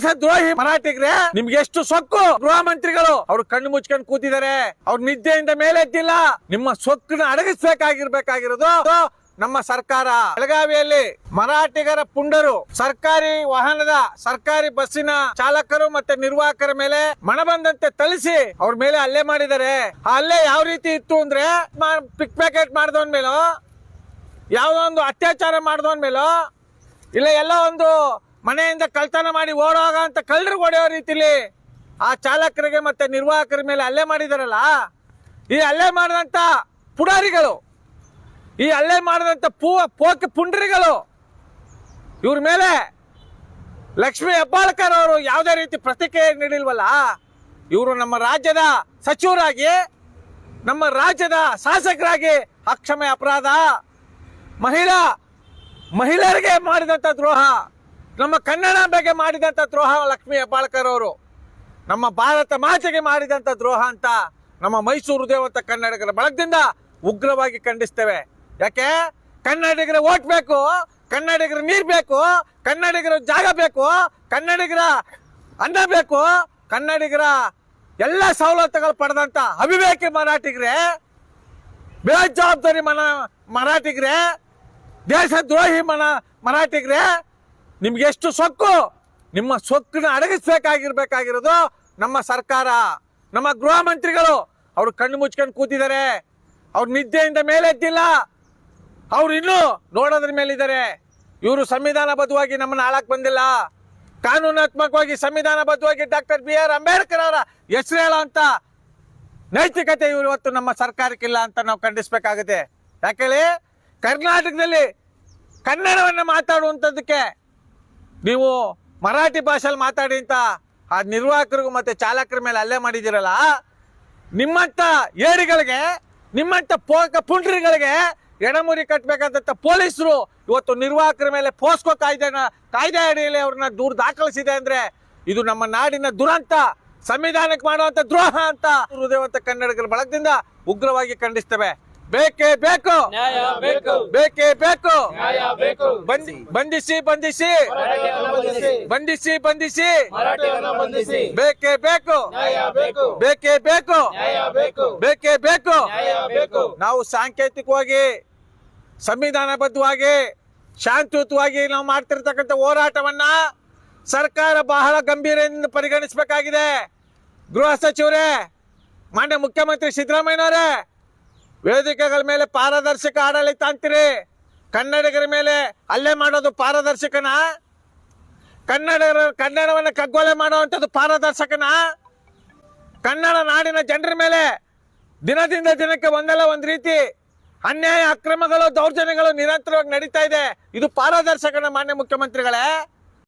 ದೇಶ ದ್ರೋಹಿ ಮರಾಠಿಗ್ರೆ, ನಿಮ್ಗೆ ಎಷ್ಟು ಸೊಕ್ಕು? ಗೃಹ ಮಂತ್ರಿಗಳು. ಅವ್ರು ಕಣ್ಣು ಮುಚ್ಕೊಂಡು ಕೂತಿದ್ದಾರೆ. ಅವ್ರ ನಿದ್ದೆಯಿಂದ ಮೇಲೆ ಎದ್ದಿಲ್ಲ ನಿಮ್ಮ ಸೊಕ್ಕನ್ನ ಅಡಗಿಸ್ಬೇಕಾಗಿರ್ಬೇಕಾಗಿರೋದು ನಮ್ಮ ಸರ್ಕಾರ. ಬೆಳಗಾವಿಯಲ್ಲಿ ಮರಾಠಿಗರ ಪುಂಡರು, ಸರ್ಕಾರಿ ವಾಹನದ, ಸರ್ಕಾರಿ ಬಸ್ಸಿನ ಚಾಲಕರು ಮತ್ತೆ ನಿರ್ವಾಹಕರ ಮೇಲೆ ಮನಬಂದಂತೆ ಥಳಿಸಿ ಅವ್ರ ಮೇಲೆ ಹಲ್ಲೆ ಮಾಡಿದ್ದಾರೆ. ಆ ಹಲ್ಲೆ ಯಾವ ರೀತಿ ಇತ್ತು ಅಂದ್ರೆ ಪಿಕ್ ಪ್ಯಾಕೆಟ್ ಮಾಡಿದವನ್ ಮೇಲೋ, ಯಾವುದೋ ಒಂದು ಅತ್ಯಾಚಾರ ಮಾಡಿದವನ್ ಮೇಲೋ, ಇಲ್ಲ ಎಲ್ಲ ಒಂದು ಮನೆಯಿಂದ ಕಳ್ತನ ಮಾಡಿ ಓಡೋಗ ಅಂತ ಕಳ್ಳರು ಹೊಡೆಯೋ ರೀತಿಲಿ ಆ ಚಾಲಕರಿಗೆ ಮತ್ತೆ ನಿರ್ವಾಹಕರ ಮೇಲೆ ಹಲ್ಲೆ ಮಾಡಿದಾರಲ್ಲ, ಈ ಹಲ್ಲೆ ಮಾಡಿದಂತ ಪುಡಾರಿಗಳು, ಈ ಹಲ್ಲೆ ಮಾಡಿದಂತ ಪೂ, ಪೋಕೆ ಪುಂಡ್ರಿಗಳು, ಇವ್ರ ಮೇಲೆ ಲಕ್ಷ್ಮೀ ಹೆಬ್ಬಾಳ್ಕರ್ ಅವರು ಯಾವುದೇ ರೀತಿ ಪ್ರತಿಕ್ರಿಯೆ ನೀಡಿಲ್ವಲ್ಲ, ಇವರು ನಮ್ಮ ರಾಜ್ಯದ ಸಚಿವರಾಗಿ, ನಮ್ಮ ರಾಜ್ಯದ ಶಾಸಕರಾಗಿ ಅಕ್ಷಮೆ ಅಪರಾಧ, ಮಹಿಳಾ, ಮಹಿಳೆಯರಿಗೆ ಮಾಡಿದಂಥ ದ್ರೋಹ. ನಮ್ಮ ಕನ್ನಡ ಬಗ್ಗೆ ಮಾಡಿದಂಥ ದ್ರೋಹ ಲಕ್ಷ್ಮೀ ಹೆಬ್ಬಾಳ್ಕರ್ ಅವರು. ನಮ್ಮ ಭಾರತ ಮಾತೆಗೆ ಮಾಡಿದಂಥ ದ್ರೋಹ ಅಂತ ನಮ್ಮ ಮೈಸೂರು ದೇವಂತ ಕನ್ನಡಿಗರ ಬಳಗದಿಂದ ಉಗ್ರವಾಗಿ ಖಂಡಿಸ್ತೇವೆ. ಯಾಕೆ? ಕನ್ನಡಿಗರ ಓಟ್ ಬೇಕು, ಕನ್ನಡಿಗರ ನೀರು ಬೇಕು, ಕನ್ನಡಿಗರ ಜಾಗ ಬೇಕು, ಕನ್ನಡಿಗರ ಅನ್ನ ಬೇಕು, ಕನ್ನಡಿಗರ ಎಲ್ಲ ಸವಲತ್ತುಗಳು ಪಡೆದಂತ ಅವಿವೇಕಿ ಮರಾಠಿಗರೇ, ಬೇಜವಾಬ್ದಾರಿ ಮನ ಮರಾಠಿಗರೇ ದೇಶ ದ್ರೋಹಿ ಮನ ಮರಾಠಿಗರೇ ನಿಮ್ಗೆ ಎಷ್ಟು ಸೊಕ್ಕು? ನಿಮ್ಮ ಸೊಕ್ಕನ್ನ ಅಡಗಿಸ್ಬೇಕಾಗಿರ್ಬೇಕಾಗಿರೋದು ನಮ್ಮ ಸರ್ಕಾರ, ನಮ್ಮ ಗೃಹ ಮಂತ್ರಿಗಳು. ಅವ್ರು ಕಣ್ಣು ಮುಚ್ಕೊಂಡು ಕೂತಿದ್ದಾರೆ. ಅವ್ರ ನಿದ್ದೆಯಿಂದ ಮೇಲೆ ಎದ್ದಿಲ್ಲ. ಅವ್ರು ಇನ್ನೂ ನೋಡೋದ್ರ ಮೇಲಿದ್ದಾರೆ. ಇವರು ಸಂವಿಧಾನಬದ್ಧವಾಗಿ ನಮ್ಮನ್ನ ಆಳಕ್ ಬಂದಿಲ್ಲ. ಕಾನೂನಾತ್ಮಕವಾಗಿ ಸಂವಿಧಾನಬದ್ಧವಾಗಿ ಡಾಕ್ಟರ್ ಬಿ ಆರ್ ಅಂಬೇಡ್ಕರ್ ಅವರ ಹೆಸರು ಹೇಳೋ ಅಂತ ನೈತಿಕತೆ ಇವರು ಇವತ್ತು ನಮ್ಮ ಸರ್ಕಾರಕ್ಕಿಲ್ಲ ಅಂತ ನಾವು ಖಂಡಿಸ್ಬೇಕಾಗುತ್ತೆ. ಯಾಕೇಳಿ ಕರ್ನಾಟಕದಲ್ಲಿ ಕನ್ನಡವನ್ನು ಮಾತಾಡುವಂಥದ್ದಕ್ಕೆ ನೀವು ಮರಾಠಿ ಭಾಷೆಯಲ್ಲಿ ಮಾತಾಡಿ ಅಂತ ಆ ನಿರ್ವಾಹಕರಿಗೂ ಮತ್ತೆ ಚಾಲಕರ ಮೇಲೆ ಅಲ್ಲೇ ಮಾಡಿದಿರಲ್ಲ ನಿಮ್ಮಂತ ಏರಿಗಳಿಗೆ, ನಿಮ್ಮಂತ ಪೋಕ ಪುಂಡ್ರಿಗಳಿಗೆ ಎಡಮುರಿ ಕಟ್ಟಬೇಕಾದಂಥ ಪೊಲೀಸರು ಇವತ್ತು ನಿರ್ವಾಹಕರ ಮೇಲೆ ಪೋಸ್ಕೋ ಕಾಯ್ದೆನ, ಕಾಯ್ದೆ ಅಡಿಯಲ್ಲಿ ಅವ್ರನ್ನ ದೂರ ದಾಖಲಿಸಿದೆ ಅಂದ್ರೆ ಇದು ನಮ್ಮ ನಾಡಿನ ದುರಂತ, ಸಂವಿಧಾನಕ್ಕೆ ಮಾಡುವಂತ ದ್ರೋಹ ಅಂತ. ಹೃದಯವಂತ ಕನ್ನಡಿಗರ ಬಳಗದಿಂದ ಉಗ್ರವಾಗಿ ಖಂಡಿಸ್ತೇವೆ. ಬೇಕೇ ಬೇಕು. ಬೇಕು. ಬೇಕೇ ಬಂಧಿಸಿ ಬಂಧಿಸಿ. ಬಂಧಿಸಿ. ಬಂಧಿಸಿ ಬೇಕೇ ಬೇಕು. ಬೇಕು. ಬೇಕೇ ಬೇಕು. ಬೇಕು. ನಾವು ಸಾಂಕೇತಿಕವಾಗಿ ಸಂವಿಧಾನಬದ್ಧವಾಗಿ ಶಾಂತಿಯುತವಾಗಿ ನಾವು ಮಾಡ್ತಿರ್ತಕ್ಕಂಥ ಹೋರಾಟವನ್ನ ಸರ್ಕಾರ ಬಹಳ ಗಂಭೀರದಿಂದ ಪರಿಗಣಿಸಬೇಕಾಗಿದೆ. ಗೃಹ ಸಚಿವರೇ ಮಾನ್ಯ ಮುಖ್ಯಮಂತ್ರಿ ಸಿದ್ದರಾಮಯ್ಯನವರೇ ವೇದಿಕೆಗಳ ಮೇಲೆ ಪಾರದರ್ಶಕ ಆಡಳಿತ ಅಂತೀರಿ? ಕನ್ನಡಿಗರ ಮೇಲೆ ಅಲ್ಲೇ ಮಾಡೋದು ಪಾರದರ್ಶಕನ? ಕನ್ನಡಿಗರ ಕನ್ನಡವನ್ನು ಕಗ್ಗೊಲೆ ಮಾಡುವಂಥದ್ದು ಪಾರದರ್ಶಕನ? ಕನ್ನಡ ನಾಡಿನ ಜನರ ಮೇಲೆ ದಿನದಿಂದ ದಿನಕ್ಕೆ ಒಂದಲ್ಲ ಒಂದು ರೀತಿ ಅನ್ಯಾಯ, ಅಕ್ರಮಗಳು, ದೌರ್ಜನ್ಯಗಳು ನಿರಂತರವಾಗಿ ನಡೀತಾ ಇದೆ. ಇದು ಪಾರದರ್ಶಕನ ಮಾನ್ಯ ಮುಖ್ಯಮಂತ್ರಿಗಳೇ.